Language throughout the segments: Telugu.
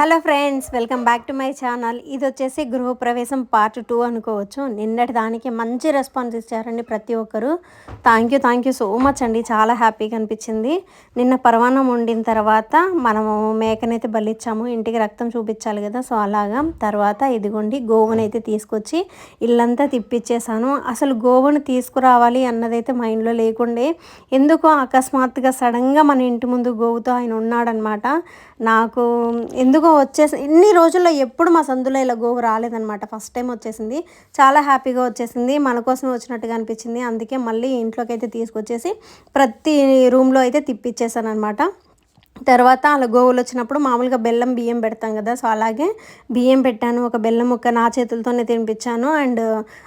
Hello friends welcome back to my channel. ఇది వచ్చేసి గృహప్రవేశం పార్ట్ టూ అనుకోవచ్చు. నిన్నటి దానికి మంచి రెస్పాన్స్ ఇచ్చారండి ప్రతి ఒక్కరు. Thank you thank you so much అండి. చాలా హ్యాపీగా అనిపించింది. నిన్న పరమాణం వండిన తర్వాత మనము మేకనైతే బలిచ్చాము. ఇంటికి రక్తం చూపించాలి కదా సో అలాగా. తర్వాత ఇదిగోండి గోవునైతే తీసుకొచ్చి ఇల్లంతా తిప్పిచ్చేసాను. అసలు గోవును తీసుకురావాలి అన్నదైతే మైండ్లో లేకుండే. ఎందుకో అకస్మాత్తుగా సడన్గా మన ఇంటి ముందు గోవుతో ఆయన ఉన్నాడనమాట నాకు ఎందుకో వచ్చేసి ఇన్ని రోజుల్లో ఎప్పుడు మా సందులో ఇలా గోవు రాలేదనమాట ఫస్ట్ టైం వచ్చేసింది. చాలా హ్యాపీగా వచ్చేసింది. మన కోసమే వచ్చినట్టుగా అనిపించింది. అందుకే మళ్ళీ ఇంట్లోకి అయితే తీసుకొచ్చేసి ప్రతి రూమ్లో అయితే తిప్పిచ్చేసాను అనమాట తర్వాత అలా గోవులు వచ్చినప్పుడు మామూలుగా బెల్లం బియ్యం పెడతాం కదా. సో అలాగే బియ్యం పెట్టాను. ఒక బెల్లం ముక్క నా చేతులతోనే తినిపించాను. అండ్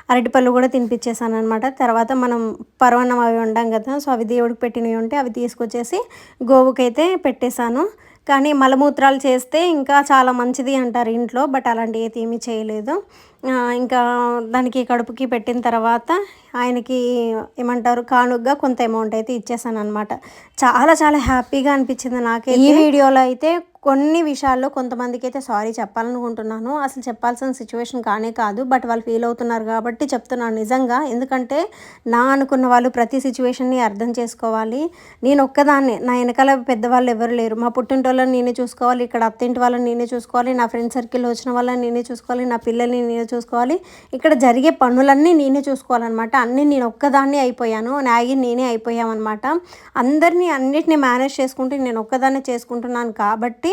అరటిపళ్ళు కూడా తినిపించేసాను అనమాట తర్వాత మనం పర్వణం అవి ఉండాం కదా. సో అవి దేవుడికి పెట్టినవి ఉంటే అవి తీసుకొచ్చేసి గోవుకైతే పెట్టేశాను. కానీ మలమూత్రాలు చేస్తే ఇంకా చాలా మంచిది అంటారు ఇంట్లో బట్ అలాంటివి అయితే ఏమీ చేయలేదు. ఇంకా దానికి కడుపుకి పెట్టిన తర్వాత ఆయనకి ఏమంటారు కానుగ్గా కొంత అమౌంట్ అయితే ఇచ్చేసాను అనమాట చాలా చాలా హ్యాపీగా అనిపించింది నాకు ఈ వీడియోలో అయితే కొన్ని విషయాల్లో కొంతమందికి అయితే సారీ చెప్పాలనుకుంటున్నాను. అసలు చెప్పాల్సిన సిచ్యువేషన్ కానే కాదు. బట్ వాళ్ళు ఫీల్ అవుతున్నారు కాబట్టి చెప్తున్నాను నిజంగా. ఎందుకంటే నా అనుకున్న వాళ్ళు ప్రతి సిచ్యువేషన్ని అర్థం చేసుకోవాలి. నేను ఒక్కదాన్నే. నా వెనకాల పెద్దవాళ్ళు ఎవరు లేరు. మా పుట్టింటోళ్ళని నేనే చూసుకోవాలి. ఇక్కడ అత్తింటి వాళ్ళని నేనే చూసుకోవాలి. నా ఫ్రెండ్ సర్కిల్ వచ్చిన వాళ్ళని నేనే చూసుకోవాలి. నా పిల్లల్ని నేనే చూసుకోవాలి. ఇక్కడ జరిగే పనులన్నీ నేనే చూసుకోవాలన్నమాట. అన్నీ నేను ఒక్కదాన్నే అయిపోయాను. నాగి నేనే అయిపోయామన్నమాట. అందరినీ అన్నిటిని మేనేజ్ చేసుకుంటూ నేను ఒక్కదాన్నే చేసుకుంటున్నాను కాబట్టి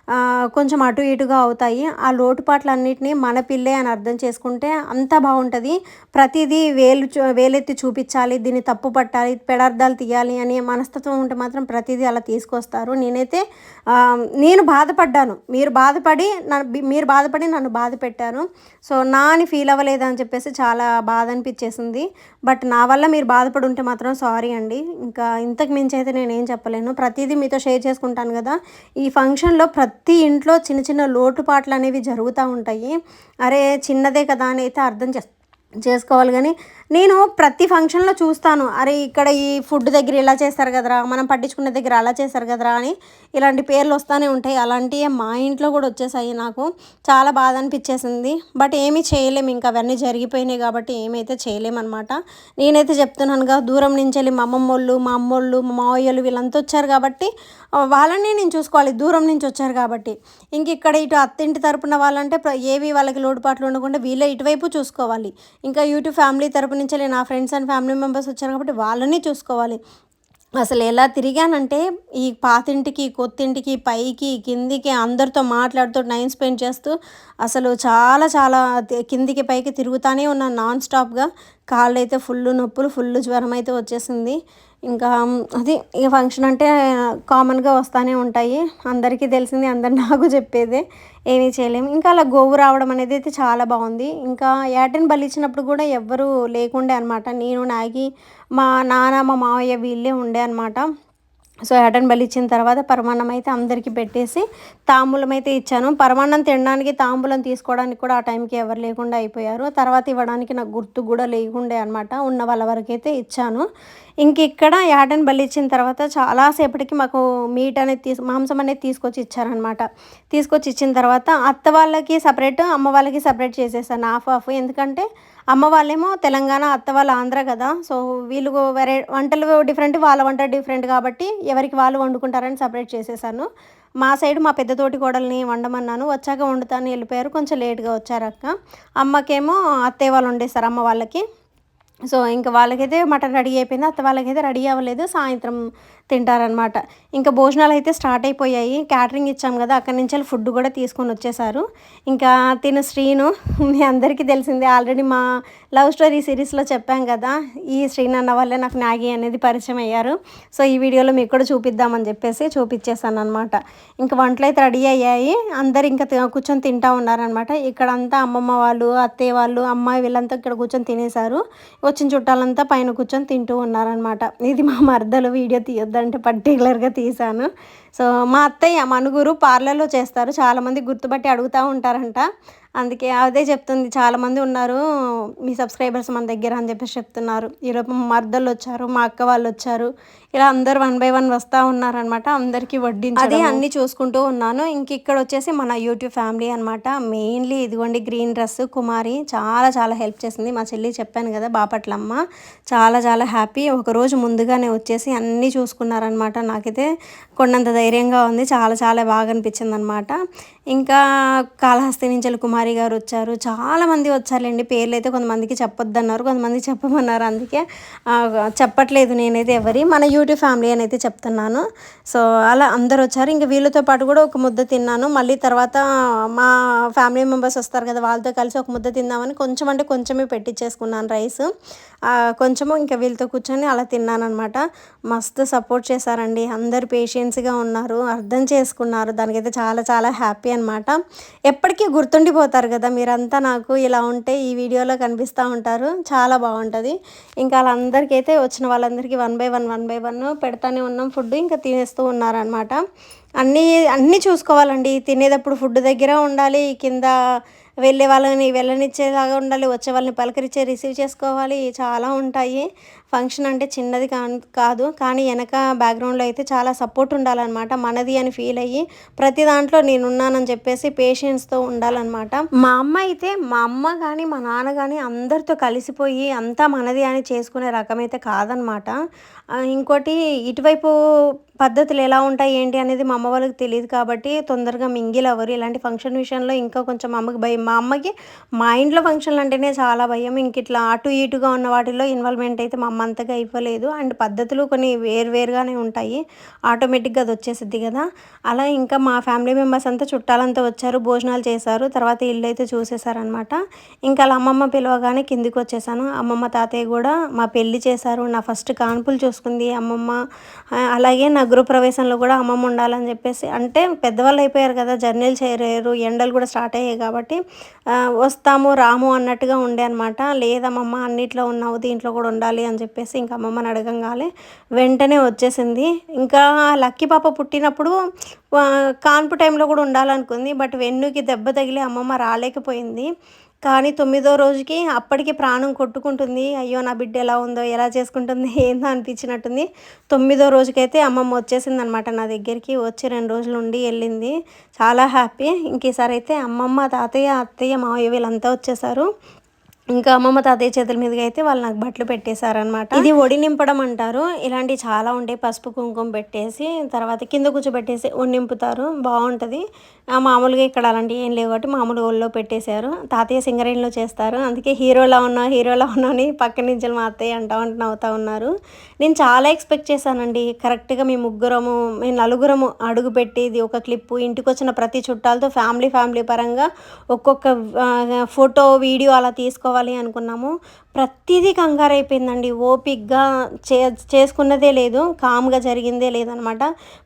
కొంచెం అటు ఇటుగా అవుతాయి. ఆ లోటుపాట్లన్నిటినీ మన పిల్లే అని అర్థం చేసుకుంటే అంతా బాగుంటుంది. ప్రతిదీ వేలు వేలెత్తి చూపించాలి దీన్ని తప్పు పట్టాలి పెడార్థాలు తీయాలి అని మనస్తత్వం ఉంటే మాత్రం ప్రతిదీ అలా తీసుకొస్తారు. నేనైతే నేను బాధపడ్డాను. మీరు బాధపడి మీరు బాధపడి నన్ను బాధ పెట్టారు. సో నా అని ఫీల్ అవ్వలేదని చెప్పేసి చాలా బాధ అనిపించేసింది. బట్ నా వల్ల మీరు బాధపడి ఉంటే మాత్రం సారీ అండి. ఇంకా ఇంతకు మించి అయితే నేను ఏం చెప్పలేను. ప్రతిదీ మీతో షేర్ చేసుకుంటాను కదా. ఈ ఫంక్షన్లో ప్రతి ప్రతి ఇంట్లో చిన్న చిన్న లోటుపాట్లు అనేవి జరుగుతూ ఉంటాయి. అరే చిన్నదే కదా అని అయితే అర్థం చేసుకోవాలి కానీ నేను ప్రతి ఫంక్షన్లో చూస్తాను. అరే ఇక్కడ ఈ ఫుడ్ దగ్గర ఇలా చేస్తారు కదరా మనం పట్టించుకునే దగ్గర అలా చేస్తారు కదరా అని ఇలాంటి పేర్లు వస్తూనే ఉంటాయి. అలాంటివి మా ఇంట్లో కూడా వచ్చేసాయి నాకు. చాలా బాధ అనిపించేసింది. బట్ ఏమీ చేయలేము ఇంకా అవన్నీ జరిగిపోయినాయి కాబట్టి ఏమైతే చేయలేమన్నమాట నేనైతే చెప్తున్నానుగా దూరం నుంచి వెళ్ళి మా అమ్మమ్మ వాళ్ళు మా అమ్మోళ్ళు మా మావయ్యలు వీళ్ళంతా వచ్చారు కాబట్టి వాళ్ళని నేను చూసుకోవాలి. దూరం నుంచి వచ్చారు కాబట్టి. ఇంక ఇక్కడ ఇటు అత్తింటి తరపున వాళ్ళంటే ఏవి వాళ్ళకి లోటుపాట్లు ఉండకుండా వీళ్ళే ఇటువైపు చూసుకోవాలి. ఇంకా యూట్యూబ్ ఫ్యామిలీ తరపు నుంచి నా ఫ్రెండ్స్ అండ్ ఫ్యామిలీ మెంబర్స్ వచ్చారు కాబట్టి వాళ్ళని చూసుకోవాలి. అసలు ఎలా తిరిగానంటే ఈ పాతింటికి కొత్తింటికి పైకి కిందికి అందరితో మాట్లాడుతూ టైం స్పెండ్ చేస్తూ అసలు చాలా చాలా కిందికి పైకి తిరుగుతూనే ఉన్నాను నాన్ స్టాప్గా. కాళ్ళు అయితే ఫుల్ నొప్పులు ఫుల్ జ్వరం అయితే వచ్చేసింది. ఇంకా అది ఈ ఫంక్షన్ అంటే కామన్గా వస్తూనే ఉంటాయి. అందరికీ తెలిసింది అందరు నాకు చెప్పేదే. ఏమీ చేయలేము. ఇంకా అలా గోవు రావడం అనేది అయితే చాలా బాగుంది. ఇంకా ఏటన్ బలి ఇచ్చినప్పుడు కూడా ఎవ్వరూ లేకుండే అనమాట నేను నాగి మా నాన్న మా మావయ్య వీళ్ళే ఉండే అనమాట సో ఏటన్ బలి ఇచ్చిన తర్వాత పరమాన్నం అయితే అందరికీ పెట్టేసి తాంబూలం అయితే ఇచ్చాను. పరమాన్నం తినడానికి తాంబూలం తీసుకోవడానికి కూడా ఆ టైంకి ఎవరు లేకుండా అయిపోయారు. తర్వాత ఇవ్వడానికి నాకు గుర్తు కూడా లేకుండే అనమాట ఉన్న వాళ్ళ వరకు అయితే ఇచ్చాను. ఇంక ఇక్కడ యాటన్ బలి ఇచ్చిన తర్వాత చాలాసేపటికి మాకు మీట్ అనేది తీసు మాంసం అనేది తీసుకొచ్చి ఇచ్చారనమాట తీసుకొచ్చి ఇచ్చిన తర్వాత అత్త వాళ్ళకి సపరేట్ అమ్మ వాళ్ళకి సపరేట్ చేసేసాను. Half half. ఎందుకంటే అమ్మ వాళ్ళేమో తెలంగాణ అత్త వాళ్ళ ఆంధ్ర కదా. సో వీళ్ళు వెరై వంటలు డిఫరెంట్ వాళ్ళ వంట డిఫరెంట్ కాబట్టి ఎవరికి వాళ్ళు వండుకుంటారని సపరేట్ చేసేసాను. మా సైడ్ మా పెద్ద తోటి కోడల్ని వండమన్నాను. వచ్చాక వండుతాను వెళ్ళిపోయారు. కొంచెం లేట్గా వచ్చారు అక్క. అమ్మకేమో అత్తయ్య వాళ్ళు వండేస్తారు అమ్మ వాళ్ళకి. సో ఇంకా వాళ్ళకైతే మటన్ రెడీ అయిపోయింది. అత్త వాళ్ళకైతే రెడీ అవ్వలేదు. సాయంత్రం తింటారనమాట ఇంకా భోజనాలు అయితే స్టార్ట్ అయిపోయాయి. క్యాటరింగ్ ఇచ్చాం కదా అక్కడి నుంచి ఫుడ్ కూడా తీసుకొని వచ్చేసారు. ఇంకా తిను శ్రీను మీ అందరికీ తెలిసిందే ఆల్రెడీ మా లవ్ స్టోరీ సిరీస్లో చెప్పాం కదా ఈ శ్రీను అన్న వల్లే నాకు నాగి అనేది పరిచయం అయ్యారు. సో ఈ వీడియోలో మీకు కూడా చూపిద్దామని చెప్పేసి చూపించేసాను అనమాట ఇంకా వంటలు అయితే రెడీ అయ్యాయి. అందరు ఇంకా కూర్చొని తింటా ఉన్నారనమాట ఇక్కడ అంతా అమ్మమ్మ వాళ్ళు అత్తయ్య వాళ్ళు అమ్మాయి వీళ్ళంతా ఇక్కడ కూర్చొని తినేశారు. వచ్చిన చుట్టాలంతా పైన కూర్చొని తింటూ ఉన్నారనమాట ఇది మా మర్దలు వీడియో తీయొద్దంటే పర్టికులర్గా తీశాను. సో మా అత్తయ్య మనుగురు పార్లర్లో చేస్తారు. చాలామంది గుర్తుపట్టి అడుగుతూ ఉంటారంట. అందుకే అదే చెప్తుంది. చాలామంది ఉన్నారు. మీ సబ్స్క్రైబర్స్ మన దగ్గర అని చెప్పేసి చెప్తున్నారు. ఈరోజు మా మర్దలు వచ్చారు మా అక్క వాళ్ళు వచ్చారు. ఇలా అందరు వన్ బై వన్ వస్తూ ఉన్నారనమాట అందరికీ వడ్డించి అది అన్ని చూసుకుంటూ ఉన్నాను. ఇంక ఇక్కడ వచ్చేసి మన యూట్యూబ్ ఫ్యామిలీ అనమాట. మెయిన్లీ ఇదిగోండి గ్రీన్ డ్రెస్ కుమారి చాలా చాలా హెల్ప్ చేసింది. మా చెల్లి చెప్పాను కదా బాపట్లమ్మ. చాలా చాలా హ్యాపీ. ఒకరోజు ముందుగానే వచ్చేసి అన్నీ చూసుకున్నారనమాట. నాకైతే కొన్నంత ధైర్యంగా ఉంది. చాలా చాలా బాగా అనిపించింది అనమాట ఇంకా కాళహస్తి నుంచి కుమారి గారు వచ్చారు. చాలామంది వచ్చారులేండి. పేర్లు అయితే కొంతమందికి చెప్పొద్దన్నారు కొంతమంది చెప్పమన్నారు. అందుకే చెప్పట్లేదు నేనైతే ఎవరి. మన యూట్యూబ్ ఫ్యామిలీ అని అయితే చెప్తున్నాను. సో అలా అందరు వచ్చారు. ఇంకా వీళ్ళతో పాటు కూడా ఒక ముద్ద తిన్నాను. మళ్ళీ తర్వాత మా ఫ్యామిలీ మెంబర్స్ వస్తారు కదా వాళ్ళతో కలిసి ఒక ముద్ద తిందామని కొంచెం అంటే కొంచెమే పెట్టించేసుకున్నాను రైస్. కొంచెము ఇంకా వీళ్ళతో కూర్చొని అలా తిన్నాను అనమాట మస్తు సపోర్ట్ చేశారండి. అందరు పేషెన్స్గా ఉన్నారు అర్థం చేసుకున్నారు. దానికైతే చాలా చాలా హ్యాపీ అనమాట ఎప్పటికీ గుర్తుండిపోతారు కదా మీరంతా నాకు ఇలా ఉంటే ఈ వీడియోలో కనిపిస్తూ ఉంటారు. చాలా బాగుంటుంది. ఇంకా వాళ్ళందరికీ అయితే వచ్చిన వాళ్ళందరికీ one by one one by one పెడతానే ఉన్నాం ఫుడ్ ఇంకా తినేస్తూ ఉన్నారనమాట అన్నీ అన్నీ చూసుకోవాలండి. తినేటప్పుడు ఫుడ్ దగ్గర ఉండాలి కింద వెళ్ళే వాళ్ళని వెళ్ళనిచ్చేలాగా ఉండాలి వచ్చే వాళ్ళని పలకరించే రిసీవ్ చేసుకోవాలి చాలా ఉంటాయి. ఫంక్షన్ అంటే చిన్నది కా కాదు. కానీ వెనక బ్యాక్గ్రౌండ్లో అయితే చాలా సపోర్ట్ ఉండాలన్నమాట. మనది అని ఫీల్ అయ్యి ప్రతి దాంట్లో నేనున్నానని చెప్పేసి పేషెన్స్తో ఉండాలన్నమాట. మా అమ్మ అయితే మా అమ్మ కానీ మా నాన్న కానీ అందరితో కలిసిపోయి అంతా మనది అని చేసుకునే రకమైతే కాదనమాట ఇంకోటి ఇటువైపు పద్ధతులు ఎలా ఉంటాయి ఏంటి అనేది మా అమ్మ వాళ్ళకి తెలియదు కాబట్టి తొందరగా మింగిల్ అవ్వరు. ఇలాంటి ఫంక్షన్ విషయంలో ఇంకా కొంచెం అమ్మకి భయం. మా అమ్మకి మా ఇంట్లో ఫంక్షన్లు అంటేనే చాలా భయం. ఇంక ఇట్లా అటు ఇటుగా ఉన్న వాటిలో ఇన్వాల్వ్మెంట్ అయితే మా అమ్మ అంతగా ఇవ్వలేదు. అండ్ పద్ధతులు కొన్ని వేరువేరుగానే ఉంటాయి. ఆటోమేటిక్గా అది వచ్చేసిద్ది కదా. అలా ఇంకా మా ఫ్యామిలీ మెంబర్స్ అంతా చుట్టాలంతా వచ్చారు భోజనాలు చేశారు. తర్వాత ఇల్లు అయితే చూసేశారనమాట ఇంకా అలా అమ్మమ్మ పిలవగానే కిందికి వచ్చేసాను. అమ్మమ్మ తాతయ్య కూడా మా పెళ్ళి చేశారు. నా ఫస్ట్ కాన్పులు చూసుకుంది అమ్మమ్మ. అలాగే నా గృహప్రవేశంలో కూడా అమ్మమ్మ ఉండాలని చెప్పేసి అంటే పెద్దవాళ్ళు అయిపోయారు కదా జర్నీలు చేయలేరు ఎండలు కూడా స్టార్ట్ అయ్యాయి కాబట్టి వస్తాము రాము అన్నట్టుగా ఉండే అనమాట లేదమ్మమ్మ అన్నిట్లో ఉన్నావు దీంట్లో కూడా ఉండాలి అని చెప్పి చెప్పేసి ఇంకా అమ్మమ్మని అడగంగానే వెంటనే వచ్చేసింది. ఇంకా లక్కీ పాప పుట్టినప్పుడు కాన్పు టైంలో కూడా ఉండాలనుకుంది బట్ వెన్నుకి దెబ్బ తగిలి అమ్మమ్మ రాలేకపోయింది. కానీ తొమ్మిదో రోజుకి అప్పటికి ప్రాణం కొట్టుకుంటుంది. అయ్యో నా బిడ్డ ఎలా ఉందో ఎలా చేసుకుంటుంది ఏందో అనిపించినట్టుంది. తొమ్మిదో రోజుకైతే అమ్మమ్మ వచ్చేసింది అనమాట నా దగ్గరికి. వచ్చి రెండు రోజులు ఉండి వెళ్ళింది. చాలా హ్యాపీ. ఇంక ఈసారి అయితే అమ్మమ్మ తాతయ్య అత్తయ్య మావయ్య వీళ్ళంతా వచ్చేసారు. ఇంకా అమ్మమ్మ తాతయ్య చేతుల మీదుగా అయితే వాళ్ళు నాకు బట్టలు పెట్టేశారనమాట ఇది ఒడి నింపడం అంటారు. ఇలాంటివి చాలా ఉంటాయి. పసుపు కుంకుమ పెట్టేసి తర్వాత కింద కూర్చోబెట్టేసి ఒడి నింపుతారు. బాగుంటుంది. ఆ మామూలుగా ఇక్కడ అలాంటివి ఏం లేవు కాబట్టి మామూలు ఒళ్ళో పెట్టేశారు. తాతయ్య సింగరేణిలో చేస్తారు. అందుకే హీరోలా ఉన్నా హీరోలా ఉన్నా అని పక్క నుంచి మా అత్తయ్య అంటా ఉంటూ నవ్వుతా ఉన్నారు. నేను చాలా ఎక్స్పెక్ట్ చేశానండి. కరెక్ట్గా మీ ముగ్గురము మేము నలుగురము అడుగు పెట్టేది ఒక క్లిప్పు ఇంటికి వచ్చిన ప్రతి చుట్టాలతో ఫ్యామిలీ ఫ్యామిలీ పరంగా ఒక్కొక్క ఫోటో వీడియో అలా తీసుకోవాలి అనుకున్నాము. ప్రతిదీ కంగారు అయిపోయిందండి. ఓపిక్గా చే చేసుకున్నదే లేదు. కామ్గా జరిగిందే లేదనమాట.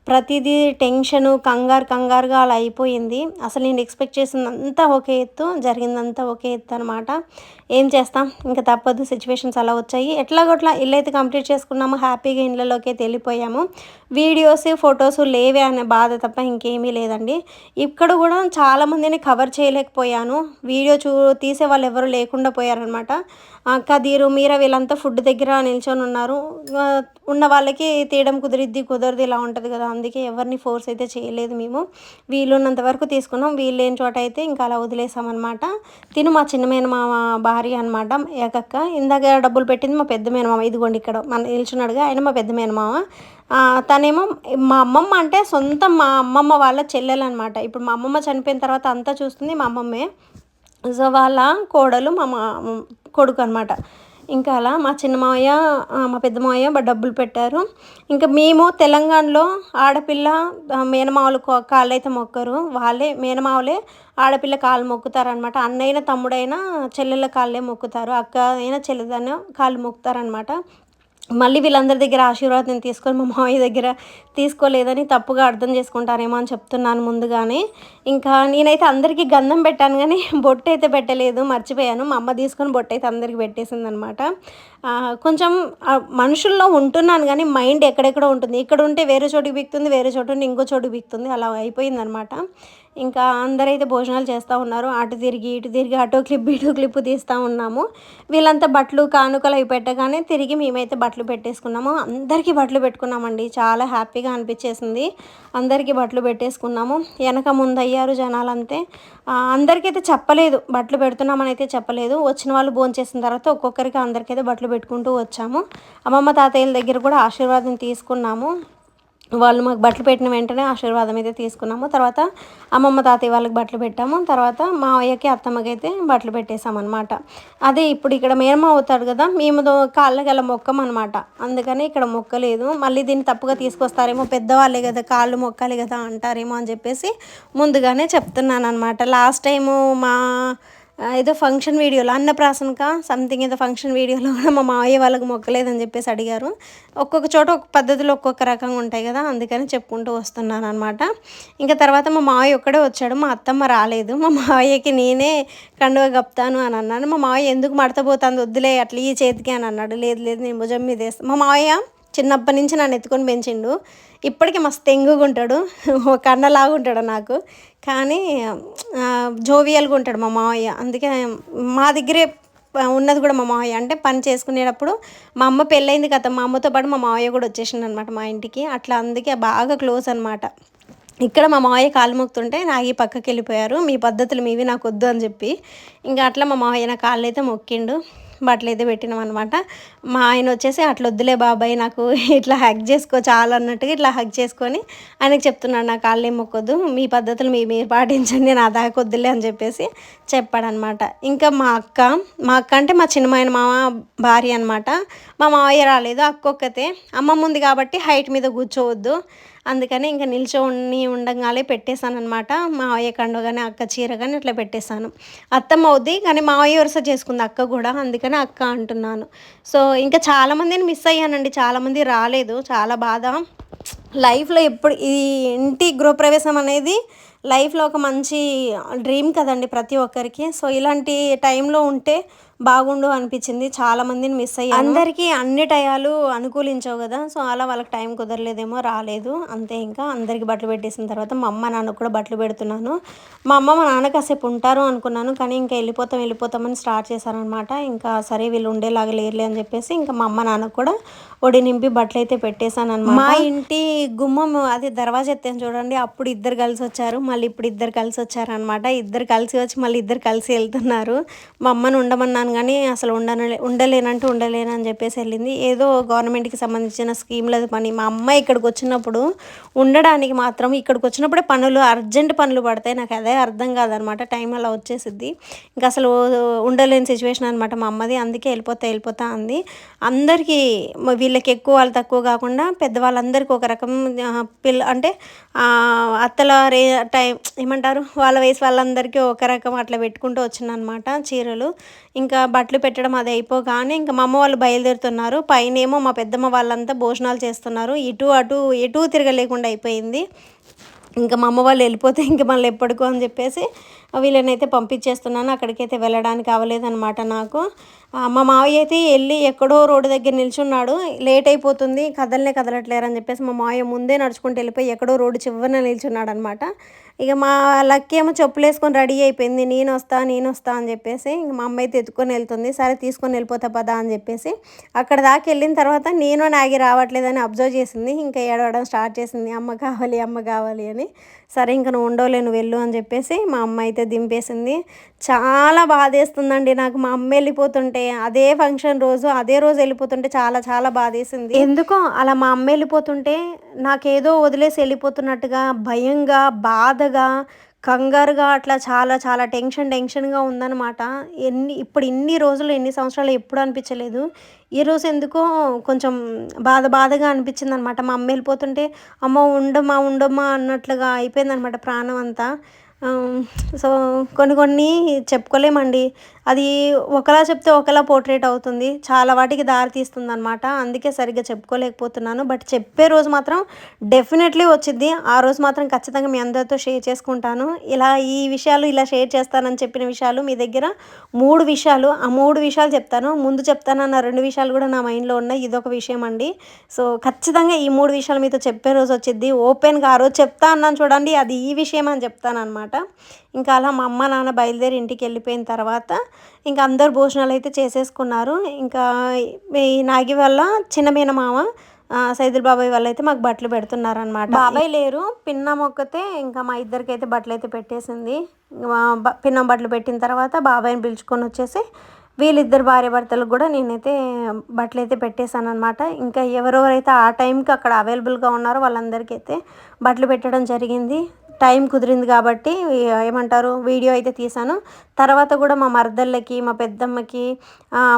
ప్రతిదీ టెన్షను కంగారు కంగారుగా అలా అయిపోయింది. అసలు నేను ఎక్స్పెక్ట్ చేసిందంతా ఒకే ఎత్తు జరిగిందంతా ఒకే ఎత్తు అనమాట. ఏం చేస్తాం? ఇంకా తప్పదు. సిచ్యువేషన్స్ అలా వచ్చాయి. ఎట్లాగొట్లా ఇల్లు అయితే కంప్లీట్ చేసుకున్నాము. హ్యాపీగా ఇళ్ళలోకి వెళ్ళిపోయాము. వీడియోస్ ఫొటోస్ లేవే అనే బాధ తప్ప ఇంకేమీ లేదండి. ఇక్కడ కూడా చాలామందిని కవర్ చేయలేకపోయాను. వీడియో చూ తీసే వాళ్ళు ఎవరు లేకుండా పోయారు. ఆ, కదీరు మీరా వీళ్ళంతా ఫుడ్ దగ్గర నిల్చొని ఉన్నారు. ఉన్న వాళ్ళకి తీయడం కుదిరిద్ది కుదరదు ఇలా ఉంటుంది కదా. అందుకే ఎవరిని ఫోర్స్ అయితే చేయలేదు మేము. వీలున్నంత వరకు తీసుకున్నాం. వీలు లేని చోట అయితే ఇంకా అలా వదిలేసామన్నమాట తిను మా చిన్న మా భార్య అనమాట ఏకక్క. ఇందాక డబ్బులు పెట్టింది మా పెద్ద మేనమామ. ఇదిగోండి ఇక్కడ మన నిల్చున్నాడుగా ఆయన మా పెద్ద మేనమామ. తనేమో మా అమ్మమ్మ అంటే సొంత మా అమ్మమ్మ వాళ్ళ చెల్లెలు అనమాట ఇప్పుడు మా అమ్మమ్మ చనిపోయిన తర్వాత అంతా చూస్తుంది మా అమ్మమ్మే. సో వాళ్ళ కోడలు మా మా కొడుకు అనమాట ఇంకా అలా మా చిన్న మావయ్య మా పెద్ద మావయ్య డబ్బులు పెట్టారు. ఇంకా మేము తెలంగాణలో ఆడపిల్ల మేనమావలు కాళ్ళు అయితే మొక్కరు. వాళ్ళే మేనమావలే ఆడపిల్ల కాళ్ళు మొక్కుతారనమాట అన్నైన తమ్ముడైనా చెల్లెళ్ళ కాళ్ళే మొక్కుతారు. అక్క అయినా చెల్లెదైనా కాళ్ళు మొక్కుతారనమాట మళ్ళీ వీళ్ళందరి దగ్గర ఆశీర్వాదం తీసుకొని మా మావయ్య దగ్గర తీసుకోలేదని తప్పుగా అర్థం చేసుకుంటారేమో అని చెప్తున్నాను ముందుగానే. ఇంకా నేనైతే అందరికీ గంధం పెట్టాను కానీ బొట్టు అయితే పెట్టలేదు మర్చిపోయాను. మా అమ్మ తీసుకొని బొట్టు అయితే అందరికీ పెట్టేసింది అనమాట కొంచెం మనుషుల్లో ఉంటున్నాను కానీ మైండ్ ఎక్కడెక్కడ ఉంటుంది. ఇక్కడ ఉంటే వేరే చోటుకి బిక్తుంది వేరే చోటు ఉంటే ఇంకో చోటుకి బిక్తుంది. అలా అయిపోయింది అనమాట ఇంకా అందరైతే భోజనాలు చేస్తూ ఉన్నారు. అటు తిరిగి ఇటు తిరిగి అటు క్లిప్ ఇటు క్లిప్ తీస్తూ ఉన్నాము. వీళ్ళంతా బట్టలు కానుకలు అవి పెట్టగానే తిరిగి మేమైతే బట్టలు పెట్టేసుకున్నాము. అందరికీ బట్టలు పెట్టుకున్నామండి. చాలా హ్యాపీగా అనిపించేసింది. అందరికీ బట్టలు పెట్టేసుకున్నాము. వెనక ముందు అయ్యారు జనాలంతే అందరికైతే చెప్పలేదు. బట్టలు పెడుతున్నామని అయితే చెప్పలేదు. వచ్చిన వాళ్ళు భోంచేసిన తర్వాత ఒక్కొక్కరికి అందరికైతే బట్టలు పెట్టుకుంటూ వచ్చాము. అమ్మమ్మ తాతయ్యల దగ్గర కూడా ఆశీర్వాదం తీసుకున్నాము. వాళ్ళు మాకు బట్టలు పెట్టిన వెంటనే ఆశీర్వాదం అయితే తీసుకున్నాము. తర్వాత అమ్మమ్మ తాతయ్య వాళ్ళకి బట్టలు పెట్టాము. తర్వాత మా అయ్యకి అత్తమ్మకి అయితే బట్టలు పెట్టేసామన్నమాట అదే ఇప్పుడు ఇక్కడ మేనమ అవుతాడు కదా మేము కాళ్ళకి అలా మొక్కమన్నమాట అందుకని ఇక్కడ మొక్కలేదు మళ్ళీ దీన్ని తప్పుగా తీసుకొస్తారేమో పెద్దవాళ్ళే కదా కాళ్ళు మొక్కాలి కదా అంటారేమో అని చెప్పేసి ముందుగానే చెప్తున్నాను అనమాట లాస్ట్ టైము మా ఏదో ఫంక్షన్ వీడియోలో అన్నప్రాసనక సంథింగ్ ఏదో ఫంక్షన్ వీడియోలో కూడా మా మావయ్య వాళ్ళకి మొక్కలేదని చెప్పేసి అడిగారు. ఒక్కొక్క చోట ఒక్కొక్క పద్ధతిలో ఒక్కొక్క రకంగా ఉంటాయి కదా అందుకని చెప్పుకుంటూ వస్తున్నాను అనమాట ఇంకా తర్వాత మా మావయ్య ఒక్కడే వచ్చాడు మా అత్తమ్మ రాలేదు. మా మావయ్యకి నేనే కండువ గప్తాను అని అన్నాను మా మావయ్య ఎందుకు మడతపోతుంది వద్దులే అట్లా ఈ చేతికి అని అన్నాడు. లేదు లేదు నేను భుజం మీద వేస్తాను మా మావయ్య చిన్నప్పటి నుంచి నన్ను ఎత్తుకొని పెంచిండు. ఇప్పటికీ మస్తు ఎంగుగా ఉంటాడు. ఒక అన్నలాగా ఉంటాడు నాకు. కానీ జోవియల్గా ఉంటాడు మా మావయ్య. అందుకే మా దగ్గరే ఉన్నది కూడా మా మావయ్య. అంటే పని చేసుకునేటప్పుడు మా అమ్మ పెళ్ళైంది కదా మా అమ్మతో పాటు మా మావయ్య కూడా వచ్చేసిండు అనమాట మా ఇంటికి. అట్లా అందుకే బాగా క్లోజ్ అనమాట ఇక్కడ మా మావయ్య కాలు మొక్కుతుంటే నాకు ఈ పక్కకి వెళ్ళిపోయారు. మీ పద్ధతులు మీవి నాకు వద్దు అని చెప్పి. ఇంకా అట్లా మా మావయ్య నా కాళ్ళు అయితే మొక్కిండు. బట్టలు అయితే పెట్టినాం అనమాట మా ఆయన వచ్చేసి అట్లా వద్దులే బాబాయ్ నాకు ఇట్లా హగ్ చేసుకో చాలా అన్నట్టుగా ఇట్లా హగ్ చేసుకొని ఆయనకు చెప్తున్నాడు నా కాళ్ళు మొక్కొద్దు. మీ పద్ధతులు మీ మీరు పాటించండి నా దాకా వద్దులే అని చెప్పేసి చెప్పాడనమాట ఇంకా మా అక్క మా అక్క అంటే మా చిన్నమాయన మామ భార్య అనమాట మా మావయ్య రాలేదు అక్కొక్కతే అమ్మ ఉంది కాబట్టి హైట్ మీద కూర్చోవద్దు. అందుకని ఇంకా నిల్చొని ఉండగానే పెట్టేశాను అనమాట మావయ్య కండు కానీ అక్క చీర కానీ ఇట్లా పెట్టేశాను. అత్తమ్మ అవుద్ది కానీ మావయ్య వరుస చేసుకుంది అక్క కూడా అందుకని అక్క అంటున్నాను. సో ఇంకా చాలామందిని మిస్ అయ్యానండి చాలామంది రాలేదు. చాలా బాధ. లైఫ్లో ఎప్పుడు ఈ ఇంటి గృహప్రవేశం అనేది లైఫ్లో ఒక మంచి డ్రీమ్ కదండి ప్రతి ఒక్కరికి. సో ఇలాంటి టైంలో ఉంటే బాగుండు అనిపించింది. చాలా మందిని మిస్ అయ్యి అందరికీ అన్ని టయాలు అనుకూలించవు కదా సో అలా వాళ్ళకి టైం కుదరలేదేమో రాలేదు. అంతే ఇంకా అందరికి బట్టలు పెట్టేసిన తర్వాత మా అమ్మ నాన్న కూడా బట్టలు పెడుతున్నాను. మా అమ్మ మా నాన్న కాసేపు ఉంటారు అనుకున్నాను కానీ ఇంకా వెళ్ళిపోతాం వెళ్ళిపోతామని స్టార్ట్ చేశారనమాట ఇంకా సరే వీళ్ళు ఉండేలాగా లేరులే అని చెప్పేసి ఇంకా మా అమ్మ నాన్న కూడా ఒడి నింపి బట్టలు అయితే పెట్టేశాను అనమాట మా ఇంటి గుమ్మం అది దర్వాజా ఎత్తాను చూడండి అప్పుడు ఇద్దరు కలిసి వచ్చారు మళ్ళీ ఇప్పుడు ఇద్దరు కలిసి వచ్చారనమాట ఇద్దరు కలిసి వచ్చి మళ్ళీ ఇద్దరు కలిసి వెళ్తున్నారు. మా అమ్మని ఉండమన్నాను కానీ అసలు ఉండనలే ఉండలేనంటే ఉండలేనని చెప్పేసి వెళ్ళింది. ఏదో గవర్నమెంట్కి సంబంధించిన స్కీమ్ల పని. మా అమ్మ ఇక్కడికి వచ్చినప్పుడు ఉండడానికి మాత్రం ఇక్కడికి వచ్చినప్పుడే పనులు అర్జెంట్ పనులు పడతాయి. నాకు అదే అర్థం కాదనమాట టైం అలా వచ్చేసిద్ది. ఇంకా అసలు ఉండలేని సిచ్యువేషన్ అనమాట మా అమ్మది. అందుకే వెళ్ళిపోతా వెళ్ళిపోతా అంది. అందరికీ వీళ్ళకి ఎక్కువ వాళ్ళు తక్కువ కాకుండా పెద్దవాళ్ళందరికీ ఒక రకం పిల్ల అంటే అత్తల రే టైం ఏమంటారు? వాళ్ళ వయసు వాళ్ళందరికీ ఒక రకం అట్లా పెట్టుకుంటూ వచ్చిందనమాట చీరలు. ఇంకా బట్టలు పెట్టడం అది అయిపోగానే ఇంకా మా అమ్మ వాళ్ళు బయలుదేరుతున్నారు. పైన ఏమో మా పెద్దమ్మ వాళ్ళంతా భోజనాలు చేస్తున్నారు. ఇటు అటు ఎటు తిరగలేకుండా అయిపోయింది. ఇంకా మా అమ్మ వాళ్ళు వెళ్ళిపోతే ఇంక మళ్ళీ ఎప్పటికో అని చెప్పేసి వీళ్ళనైతే పంపించేస్తున్నాను. అక్కడికైతే వెళ్ళడానికి అవ్వలేదనమాట నాకు. మా మావయ్య అయితే వెళ్ళి ఎక్కడో రోడ్డు దగ్గర నిల్చున్నాడు. లేట్ అయిపోతుంది. కదలనే కదలట్లేరు అని చెప్పేసి మా మావయ్య ముందే నడుచుకుంటూ వెళ్ళిపోయి ఎక్కడో రోడ్డు చివరిన నిల్చున్నాడు అనమాట ఇక మా లక్ ఏమో చెప్పులు వేసుకొని రెడీ అయిపోయింది. నేను వస్తా నేను వస్తా అని చెప్పేసి ఇంక మా అమ్మ అయితే ఎత్తుకొని వెళ్తుంది. సరే తీసుకొని వెళ్ళిపోతా పదా అని చెప్పేసి అక్కడ దాకా వెళ్ళిన తర్వాత నేను నాగి రావట్లేదని అబ్జర్వ్ చేసింది. ఇంకా ఏడవడం స్టార్ట్ చేసింది. అమ్మ కావాలి అమ్మ కావాలి అని. సరే ఇంకా నువ్వు ఉండవులేను వెళ్ళు అని చెప్పేసి మా అమ్మ అయితే దింపేసింది. చాలా బాధేస్తుందండి నాకు. మా అమ్మ వెళ్ళిపోతుంటే అదే ఫంక్షన్ రోజు అదే రోజు వెళ్ళిపోతుంటే చాలా చాలా బాధేసింది. ఎందుకో అలా మా అమ్మ వెళ్ళిపోతుంటే నాకేదో వదిలేసి వెళ్ళిపోతున్నట్టుగా భయంగా బాధగా కంగారుగా అట్లా చాలా చాలా టెన్షన్ టెన్షన్గా ఉందన్నమాట. ఎన్ని ఇప్పుడు ఇన్ని రోజులు ఎన్ని సంవత్సరాలు ఎప్పుడు అనిపించలేదు. ఈరోజు ఎందుకో కొంచెం బాధ బాధగా అనిపించింది అనమాట మా అమ్మ వెళ్ళిపోతుంటే అమ్మ ఉండమ్మా ఉండమ్మా అన్నట్లుగా అయిపోయిందనమాట ప్రాణం అంతా. సో కొన్ని కొన్ని చెప్పుకోలేమండి. అది ఒకలా చెప్తే ఒకలా పోర్ట్రేట్ అవుతుంది. చాలా వాటికి దారి తీస్తుంది అనమాట అందుకే సరిగ్గా చెప్పుకోలేకపోతున్నాను. బట్ చెప్పే రోజు మాత్రం డెఫినెట్లీ వచ్చింది ఆ రోజు మాత్రం ఖచ్చితంగా మీ అందరితో షేర్ చేసుకుంటాను. ఇలా ఈ విషయాలు ఇలా షేర్ చేస్తానని చెప్పిన విషయాలు మీ దగ్గర మూడు విషయాలు ఆ మూడు విషయాలు చెప్తాను. ముందు చెప్తానన్న రెండు విషయాలు కూడా నా మైండ్లో ఉన్నాయి. ఇదొక విషయం అండి. సో ఖచ్చితంగా ఈ మూడు విషయాలు మీతో చెప్పే రోజు వచ్చింది ఓపెన్గా ఆ రోజు చెప్తా అన్నాను చూడండి. అది ఈ విషయం అని చెప్తాను అనమాట ఇంకా అలా మా అమ్మ నాన్న బయలుదేరి ఇంటికి వెళ్ళిపోయిన తర్వాత ఇంకా అందరు భోజనాలు అయితే చేసేసుకున్నారు. ఇంకా ఈ నాగి వల్ల చిన్న మీనమామ సైదుల్ బాబాయ్ వాళ్ళు అయితే మాకు బట్టలు పెడుతున్నారనమాట బాబాయ్ లేరు పిన్నం మొక్కతే ఇంకా మా ఇద్దరికి అయితే బట్టలు అయితే పెట్టేసింది. పిన్నం బట్టలు పెట్టిన తర్వాత బాబాయ్ని పిలుచుకొని వచ్చేసి వీళ్ళిద్దరు భార్య భర్తలకు కూడా నేనైతే బట్టలు అయితే పెట్టేశాను అనమాట ఇంకా ఎవరెవరైతే ఆ టైంకి అక్కడ అవైలబుల్గా ఉన్నారో వాళ్ళందరికీ అయితే బట్టలు పెట్టడం జరిగింది. టైం కుదిరింది కాబట్టి ఏమంటారు వీడియో అయితే తీసాను తర్వాత కూడా మా మరదళ్ళకి మా పెద్దమ్మకి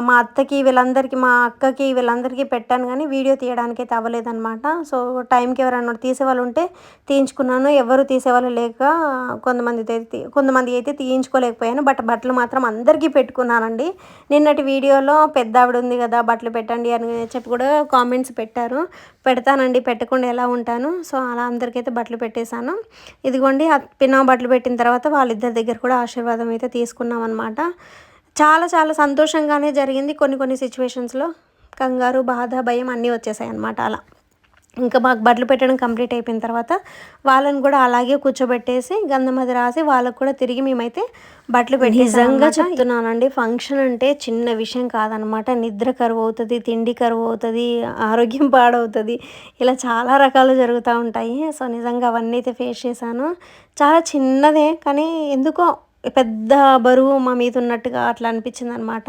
మా అత్తకి వీళ్ళందరికీ మా అక్కకి వీళ్ళందరికీ పెట్టాను కానీ వీడియో తీయడానికి అయితే అవ్వలేదన్నమాట. సో టైంకి ఎవరైనా తీసేవాళ్ళు ఉంటే తీయించుకున్నాను. ఎవరు తీసేవాళ్ళు లేక కొంతమంది అయితే కొంతమంది అయితే తీయించుకోలేకపోయాను. బట్ బట్టలు మాత్రం అందరికీ పెట్టుకున్నానండి. నిన్నటి వీడియోలో పెద్ద ఆవిడ ఉంది కదా బట్టలు పెట్టండి అని చెప్పి కూడా కామెంట్స్ పెట్టారు. పెడతానండి పెట్టకుండా ఎలా ఉంటాను. సో అలా అందరికైతే బట్టలు పెట్టేశాను. ఇదిగోండి పిన్న బట్టలు పెట్టిన తర్వాత వాళ్ళిద్దరి దగ్గర కూడా ఆశీర్వాదం అయితే తీసుకున్నాం అనమాట చాలా చాలా సంతోషంగానే జరిగింది కొన్ని కొన్ని సిచ్యువేషన్స్లో కంగారు బాధ భయం అన్నీ వచ్చేసాయి అనమాట అలా. ఇంకా మాకు బట్టలు పెట్టడం కంప్లీట్ అయిపోయిన తర్వాత వాళ్ళని కూడా అలాగే కూర్చోబెట్టేసి గంధమది రాసి వాళ్ళకు కూడా తిరిగి మేమైతే బట్టలు పెట్టి నిజంగా చెప్తున్నానండి ఫంక్షన్ అంటే చిన్న విషయం కాదనమాట నిద్ర కరువు అవుతుంది తిండి కరువు అవుతుంది ఆరోగ్యం పాడవుతుంది. ఇలా చాలా రకాలు జరుగుతూ ఉంటాయి. సో నిజంగా అవన్నీ అయితే ఫేస్ చేశాను. చాలా చిన్నదే కానీ ఎందుకో పెద్ద బరువు మా మీద ఉన్నట్టుగా అట్లా అనిపించింది అనమాట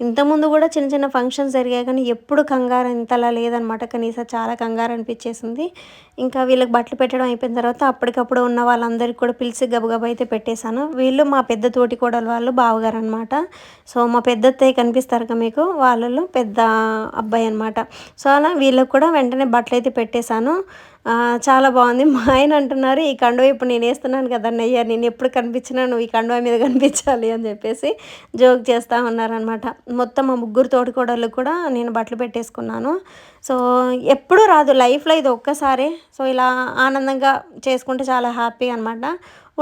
ఇంతకుముందు కూడా చిన్న చిన్న ఫంక్షన్స్ జరిగాయి కానీ ఎప్పుడు కంగారు ఇంతలా లేదనమాట. కనీసం చాలా కంగారు అనిపించేసింది. ఇంకా వీళ్ళకి బట్టలు పెట్టడం అయిపోయిన తర్వాత అప్పటికప్పుడు ఉన్న వాళ్ళందరికీ కూడా పిలిచి గబగబా అయితే పెట్టేశాను. వీళ్ళు మా పెద్ద తోటి కోడలు వాళ్ళు బావగారు అనమాట సో మా పెద్ద కనిపిస్తారు కదా మీకు? వాళ్ళలో పెద్ద అబ్బాయి అనమాట. సో అలా వీళ్ళకి కూడా వెంటనే బట్టలు అయితే పెట్టేశాను. చాలా బాగుంది. మా ఆయన అంటున్నారు ఈ కండువ ఇప్పుడు నేను వేస్తున్నాను కదా అన్నయ్య నేను ఎప్పుడు కనిపించినా నువ్వు ఈ కండువ మీద కనిపించాలి అని చెప్పేసి జోక్ చేస్తూ ఉన్నారనమాట మొత్తం మా ముగ్గురు తోటికోడళ్ళు కూడా నేను బట్టలు పెట్టేసుకున్నాను. సో ఎప్పుడు రాదు లైఫ్లో ఇది ఒక్కసారే. సో ఇలా ఆనందంగా చేసుకుంటే చాలా హ్యాపీ అనమాట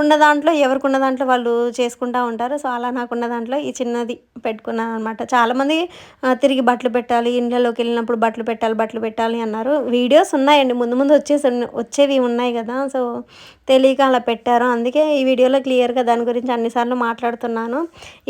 ఉన్న దాంట్లో ఎవరికి ఉన్న దాంట్లో వాళ్ళు చేసుకుంటూ ఉంటారు. సో అలా నాకున్న దాంట్లో ఈ చిన్నది పెట్టుకున్నాను అనమాట చాలామంది తిరిగి బట్టలు పెట్టాలి ఇండ్లలోకి వెళ్ళినప్పుడు బట్టలు పెట్టాలి బట్టలు పెట్టాలి అన్నారు. వీడియోస్ ఉన్నాయండి. ముందు ముందు వచ్చేసి వచ్చేవి ఉన్నాయి కదా. సో తెలియక అలా పెట్టారు. అందుకే ఈ వీడియోలో క్లియర్గా దాని గురించి అన్నిసార్లు మాట్లాడుతున్నాను.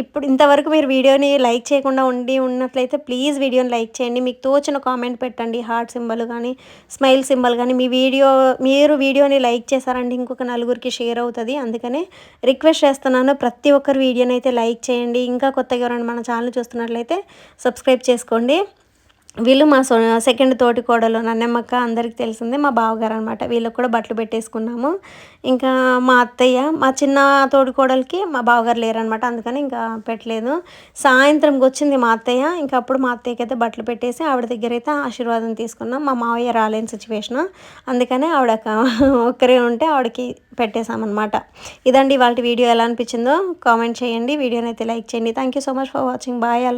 ఇప్పుడు ఇంతవరకు మీరు వీడియోని లైక్ చేయకుండా ఉండి ఉన్నట్లయితే ప్లీజ్ వీడియోని లైక్ చేయండి. మీకు తోచిన కామెంట్ పెట్టండి. హార్ట్ సింబల్ కానీ స్మైల్ సింబల్ కానీ మీ వీడియో మీరు వీడియోని లైక్ చేశారండి ఇంకొక నలుగురికి షేర్ అవుతుంది. అందుకనే రిక్వెస్ట్ చేస్తున్నాను ప్రతి ఒక్కరు వీడియోని అయితే లైక్ చేయండి. ఇంకా కొత్తగా ఎవరైనా మన ఛానల్ చూస్తున్నట్లయితే సబ్స్క్రైబ్ చేసుకోండి. వీళ్ళు మా సెకండ్ తోటి కోడలు నన్నమ్మక్క అందరికి తెలిసిందే మా బావగారు అనమాట వీళ్ళకి కూడా బట్టలు పెట్టేసుకున్నాము. ఇంకా మా అత్తయ్య మా చిన్న తోటి కోడలికి మా బావగారు లేరనమాట అందుకని ఇంకా పెట్టలేదు. సాయంత్రంకి వచ్చింది మా అత్తయ్య. ఇంకా అప్పుడు మా అత్తయ్యకి అయితే బట్టలు పెట్టేసి ఆవిడ దగ్గర అయితే ఆశీర్వాదం తీసుకున్నాం. మా మావయ్య రాలేని సిచ్యువేషన్ అందుకనే ఆవిడ ఒక్కరే ఉంటే ఆవిడకి పెట్టేశామన్నమాట. ఇదండి వాళ్ళ వీడియో ఎలా అనిపించిందో కామెంట్ చేయండి. వీడియోని అయితే లైక్ చేయండి. Thank you so much for watching bye అలా